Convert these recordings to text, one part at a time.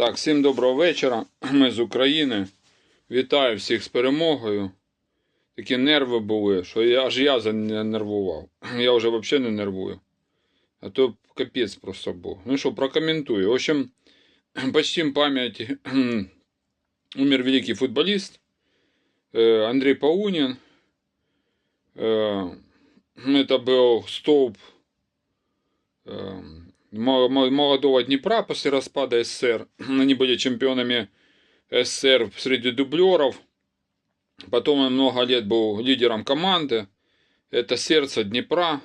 Так, всім доброго вечора. Ми з України. Вітаю всіх з перемогою. Такі нерви були, що я, аж я занервував. Я вже взагалі не нервую. А то капець просто був. Ну що, прокоментую. В общем, почтим пам'ять умер великий футболіст э, Андрей Паунин. Э, Это был столб э, мо- мо- молодого Днепра после распада СССР. Они были чемпионами СССР среди дублеров. Потом он много лет был лидером команды. Это сердце Днепра.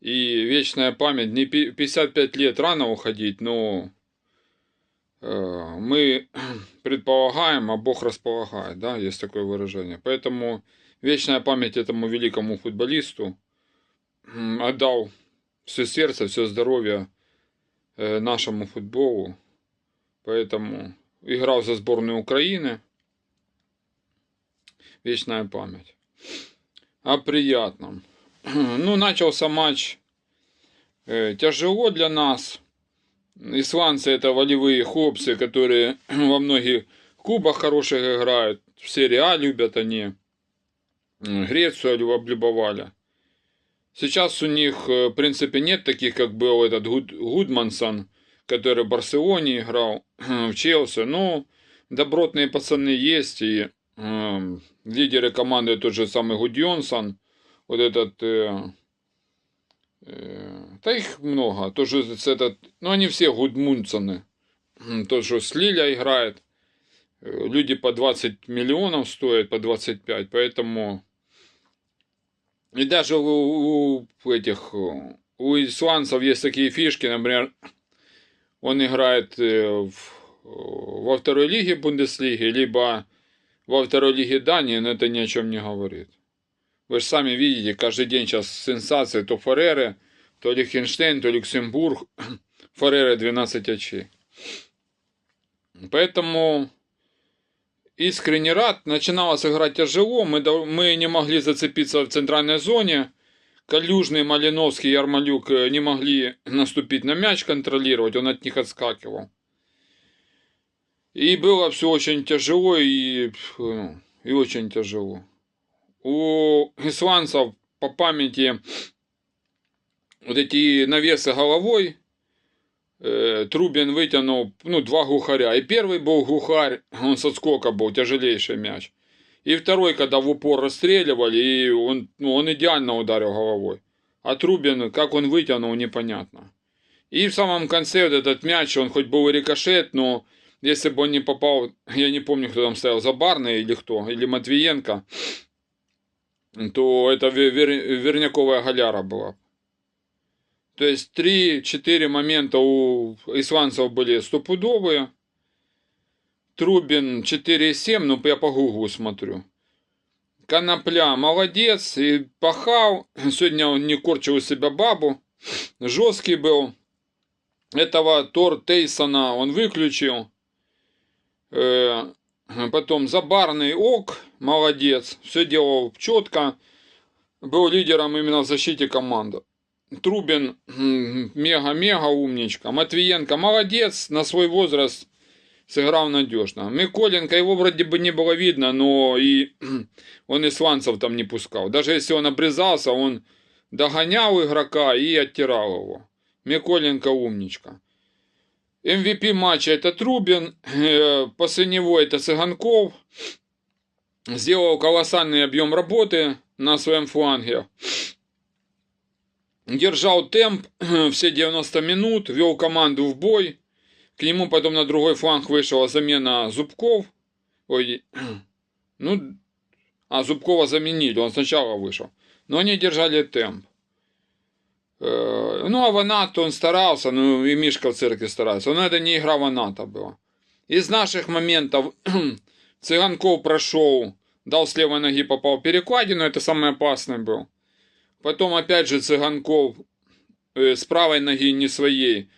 И вечная память. Не пи- 55 лет рано уходить, но э, мы предполагаем, а Бог располагает, да, есть такое выражение. Поэтому вечная память этому великому футболисту отдал все сердце, все здоровье э, нашему футболу. Поэтому играл за сборную Украины. Вечная память. О приятном. Ну, начался матч э, тяжело для нас. Исландцы это волевые хлопцы, которые во многих клубах хороших играют. В серии А любят они. Грецию лю- облюбовали. Сейчас у них, э, в принципе, нет таких, как был этот Гуд- Гудмансон, который в Барселоне играл, в Челси. Ну, добротные пацаны есть, и эм, лидеры команды тот же самый Гудьонсон, вот этот, э, э, да их много, тоже этот, ну они все Гудмунсоны, М, тот, что с Лиля играет, Э, люди по 20 миллионов стоят, по 25, поэтому и даже у, у этих, э, у исландцев есть такие фишки, например, он играет э, в- во второй лиге Бундеслиги, либо во второй лиге Дании, но это ни о чем не говорит. Вы же сами видите, каждый день сейчас сенсации, то Ферреры, то Лихтенштейн, то Люксембург, Ферреры 12 очей. Поэтому искренне рад. Начиналось играть тяжело. Мы, мы не могли зацепиться в центральной зоне. Калюжный, Малиновский, Ярмолюк не могли наступить на мяч, контролировать. Он от них отскакивал. И было все очень тяжело и, и очень тяжело. У исландцев по памяти вот эти навесы головой Трубин вытянул, ну, два глухаря. И первый был глухарь, он со скока был, тяжелейший мяч. И второй, когда в упор расстреливали, и он, ну, он идеально ударил головой. А Трубин, как он вытянул, непонятно. И в самом конце вот этот мяч, он хоть был и рикошет, но если бы он не попал, я не помню, кто там стоял, Забарный или кто, или Матвиенко, то это ве- вер- верняковая голяра была. То есть 3-4 момента у исландцев были стопудовые. Трубин 4,7, ну я по гуглу смотрю. Конопля молодец и пахал. Сегодня он не корчил из себя бабу. Жесткий был. Этого Тор Тейсона он выключил. Э, Потом Забарный Ок, молодец. Все делал четко. Был лидером именно в защите команды. Трубин мега-мега умничка. Матвиенко молодец, на свой возраст сыграл надежно. Миколенко, его вроде бы не было видно, но и он исландцев там не пускал. Даже если он обрезался, он догонял игрока и оттирал его. Миколенко умничка. MVP матча это Трубин, э, после него это Цыганков. Сделал колоссальный объем работы на своем фланге держал темп все 90 минут, вел команду в бой. К нему потом на другой фланг вышла замена Зубков. Ой, ну, а Зубкова заменили, он сначала вышел. Но они держали темп. Э, Ну, а Ванат, он старался, ну, и Мишка в церкви старается. Но это не игра Ваната была. Из наших моментов Цыганков прошел, дал с левой ноги, попал в перекладину, это самый опасный был. Потом опять же Цыганков э, с правой ноги не своей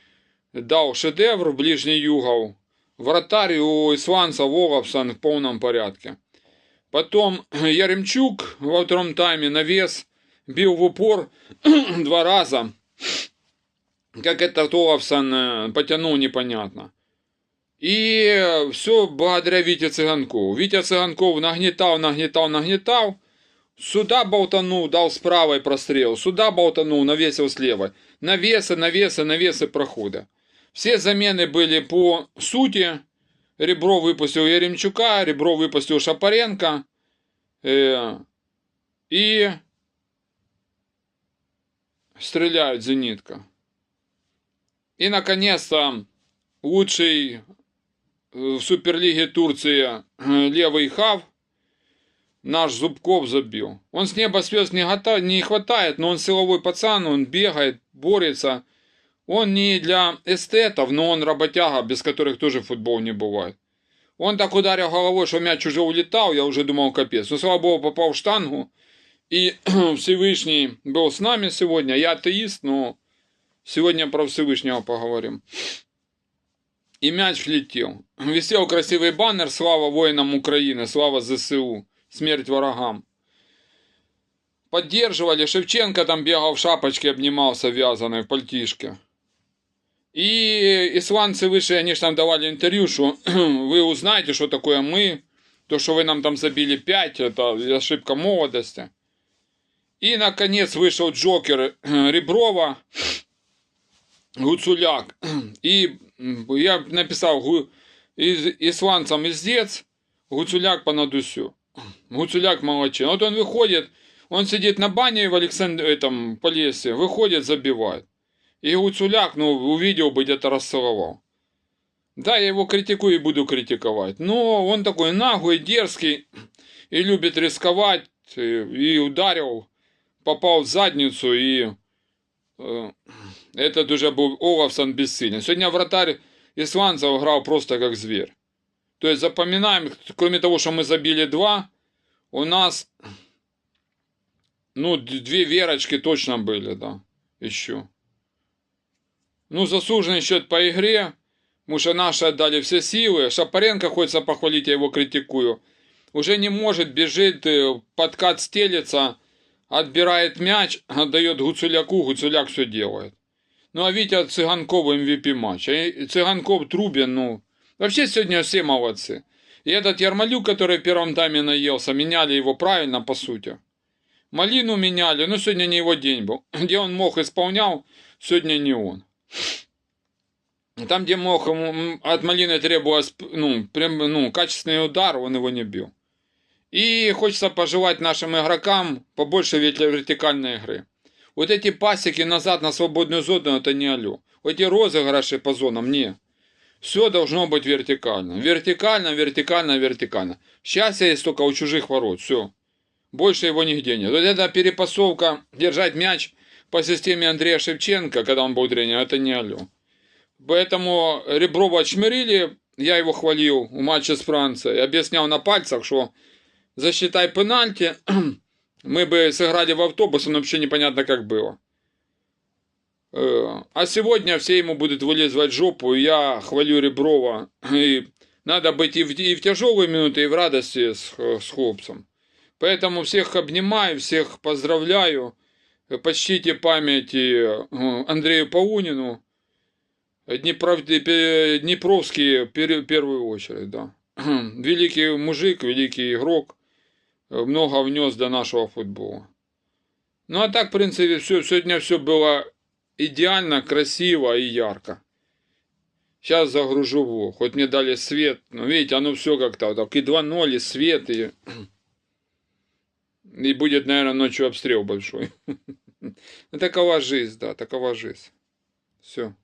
дал шедевр в ближний угол. Вратарь у исландца Воловсон в полном порядке. Потом Яремчук во втором тайме навес бил в упор два раза. Как это Воловсон э, потянул, непонятно. И все благодаря Вите Цыганкову. Витя Цыганков нагнетал, нагнетал, нагнетал. Сюда болтанул, дал с правой прострел. Сюда болтанул, навесил с левой. Навесы, навесы, навесы прохода. Все замены были по сути. Ребро выпустил Яремчука, Ребро выпустил Шапаренко. Э, и стреляют зенитка. И, наконец-то, лучший в Суперлиге Турции левый хав наш Зубков забил. Он с неба звезд не, гота, не хватает, но он силовой пацан, он бегает, борется. Он не для эстетов, но он работяга, без которых тоже футбол не бывает. Он так ударил головой, что мяч уже улетал, я уже думал капец. Но, слава богу, попал в штангу. И Всевышний был с нами сегодня. Я атеист, но сегодня про Всевышнего поговорим. И мяч влетел. Висел красивый баннер «Слава воинам Украины», «Слава ЗСУ», «Смерть врагам». Поддерживали. Шевченко там бегал в шапочке, обнимался вязаной в пальтишке. И исландцы выше, они же там давали интервью, что вы узнаете, что такое мы. То, что вы нам там забили 5, это ошибка молодости. И, наконец, вышел Джокер Реброва, Гуцуляк. И я написал исландцам издец, Гуцуляк по надусю. Гуцуляк молодчина. Вот он выходит, он сидит на бане в Александре, этом, Полесье, выходит, забивает. И Гуцуляк, ну, увидел бы, где-то расцеловал. Да, я его критикую и буду критиковать. Но он такой наглый, дерзкий и любит рисковать. И, и ударил, попал в задницу и... Э, этот уже был Олафсон бессилен. Сегодня вратарь исландцев играл просто как зверь. То есть запоминаем, кроме того, что мы забили два, у нас, ну, две верочки точно были, да, еще. Ну, заслуженный счет по игре, потому что наши отдали все силы. Шапаренко, хочется похвалить, я его критикую. Уже не может, бежит, э, подкат стелится, отбирает мяч, отдает Гуцуляку, Гуцуляк все делает. Ну, а Витя Цыганков MVP матча. Цыганков, Трубин, ну... Вообще сегодня все молодцы. И этот Ярмолюк, который в первом тайме наелся, меняли его правильно, по сути. Малину меняли, но сегодня не его день был. Где он мог исполнял, сегодня не он. Там, где мог от Малины требовалось ну, прям, ну, качественный удар, он его не бил. И хочется пожелать нашим игрокам побольше вертикальной игры. Вот эти пасеки назад на свободную зону, это не. Вот эти розыгрыши по зонам, не. Все должно быть вертикально. Вертикально, вертикально, вертикально. Счастье есть только у чужих ворот. Все. Больше его нигде нет. Вот эта перепасовка, держать мяч по системе Андрея Шевченко, когда он был тренером, это не алло. Поэтому Реброва отшмерили, я его хвалил в матче с Францией, объяснял на пальцах, что засчитай пенальти, мы бы сыграли в автобус, но вообще непонятно, как было. Э, а сегодня все ему будут вылезывать жопу, и я хвалю Реброва. И надо быть и в, и в тяжелые минуты, и в радости с, с хлопцем. Поэтому всех обнимаю, всех поздравляю. Почтите памяти э, Андрею Паунину. Днепров... Днепровский в первую очередь, да. Великий мужик, великий игрок много внес до нашего футбола. Ну а так, в принципе, все, сегодня все было идеально, красиво и ярко. Сейчас загружу его. Хоть мне дали свет. Но видите, оно все как-то так. И 2-0, и свет, и... И будет, наверное, ночью обстрел большой. Такова жизнь, да, такова жизнь. Все.